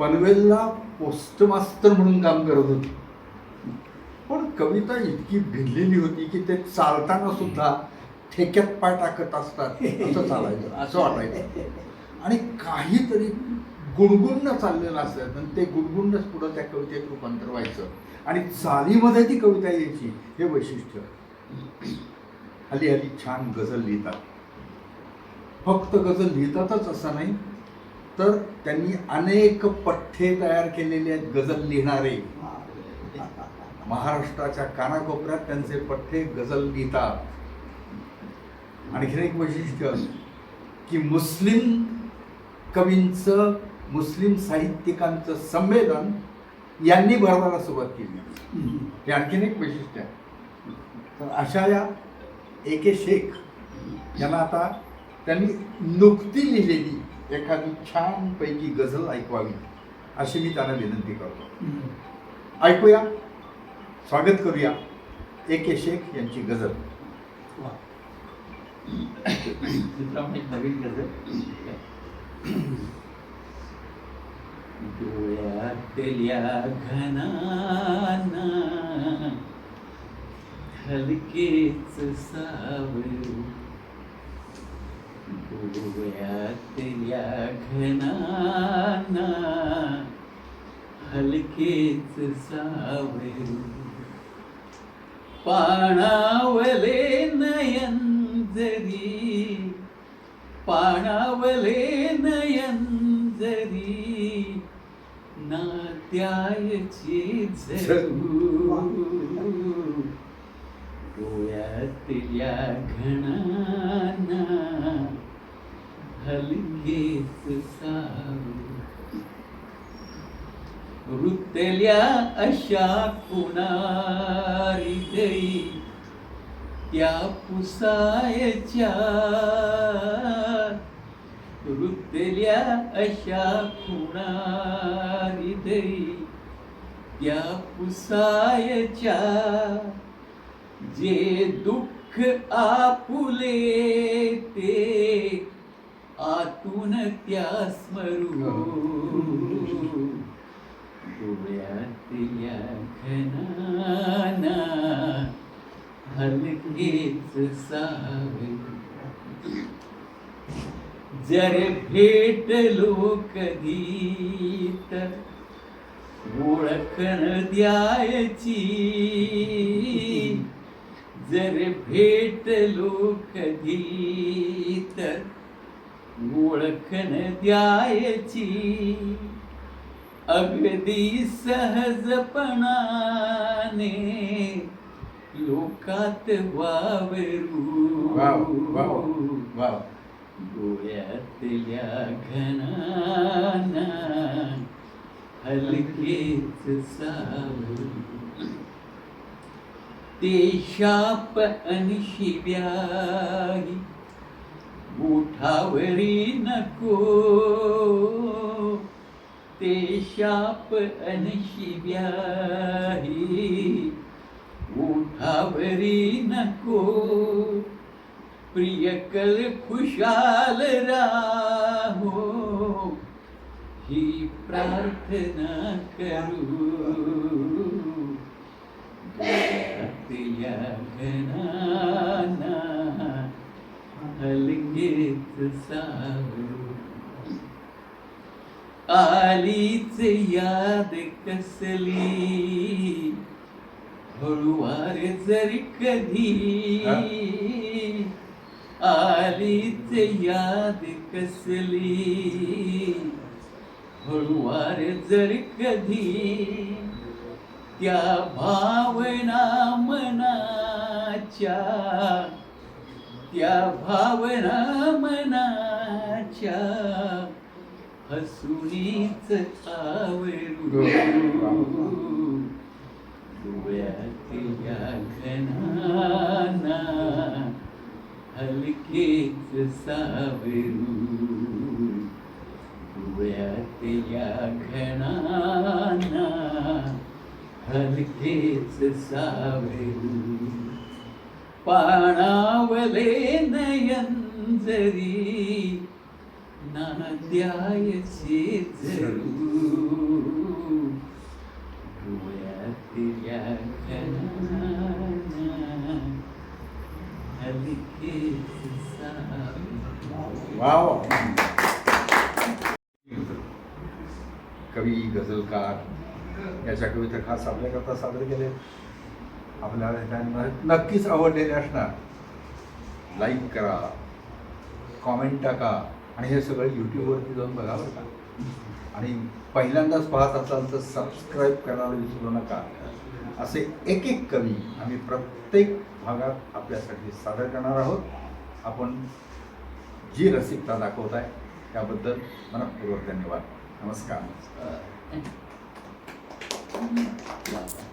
पनवेलला पोस्टमास्टर म्हणून काम करत होती. पण कविता इतकी भिनलेली होती की ते चालताना सुद्धा ठेक्यात पाय टाकत असतात. असं चालायचं असं वाटायचं. आणि काहीतरी गुणगुणणं चाललेलं असतं आणि ते गुणगुणच पुढं त्या कवितेत रूपांतर व्हायचं. आणि चालीमध्ये ती कविता यायची हे वैशिष्ट्य. हल्ली हल्ली छान गझल लिहितात. फक्त गझल लिहितातच असं नाही तर त्यांनी अनेक पठ्ठे तयार केलेले आहेत गझल लिहिणारे. महाराष्ट्राच्या कानाकोपऱ्यात त्यांचे पठ्ठे गझल लिहितात. आणखीन एक वैशिष्ट्य की मुस्लिम कवींचं मुस्लिम साहित्यिकांचं संमेलन यांनी भरवायला सुरुवात केली. हे आणखीन एक वैशिष्ट्य आहे. तर अशा या ए के शेख यांना आता त्यांनी नुकती लिहिलेली एखादी छानपैकी गझल ऐकवावी अशी मी त्यांना विनंती करतो. ऐकूया. स्वागत करूया. ए के शेख यांची गझल. नवीन गझल. घनाना हलकेच सावरू उभ्यातल्या घनाना हलकेच सावरू. पाणावले नयन जरी पाणावले नयन जरी नात्यायची झरू. डोळ्यातल्या घणाना हलकेच सावरू वृत्तल्या अशा कुणारी देई त्या पुसायच्या। वृत्तल्या अशा कुणारी देई त्या पुसायच्या। जे दुःख आपुले ते आतून त्या स्मरू डोळ्यातल्या घनाना हलकेच साव जर भेटलो कधी तर ओळखण द्यायची जर भेटलो कधी तर ओळखण द्यायची. अगदी सहजपणाने लोकात वावरू. Wow, wow, wow. डोळ्यातल्या घनाना हलकेच सावरू. ते शाप अनशिव्याही उठावरी नको। ते शाप अनशिव्याही उठावरी नको। प्रियकल खुशाल राहो। ही प्रार्थना करू। घना। सावरू आलीच याद कसली? हळुवार जरी कधी। आलीच याद कसली? हळुवार जर कधी। त्या भावना मनाच्या त्या भावना मनाच्या हसुनीच आवरू डोळ्यातल्या घनाना हलकेच सावरू. डोळ्यातल्या घनाना हलकेच सावरू. பாடாவலே நயந்தரி नाध्याय डोळ्यातल्या कवी गझलकार याच्या कविता खास आपल्याकरता सादर केले आपल्याला त्यांना नक्कीच आवडलेले असणार. लाईक करा कॉमेंट टाका आणि हे सगळं यूट्यूबवरती जाऊन बघा बरं का. आणि पहिल्यांदाच पाहत असाल तर सबस्क्राईब करायला विसरू नका. असे एक एक कवी आम्ही प्रत्येक भागात आपल्यासाठी सादर करणार आहोत. आपण जी रसिकता दाखवत आहे त्याबद्दल मनपूर्वक धन्यवाद. नमस्कार. अ,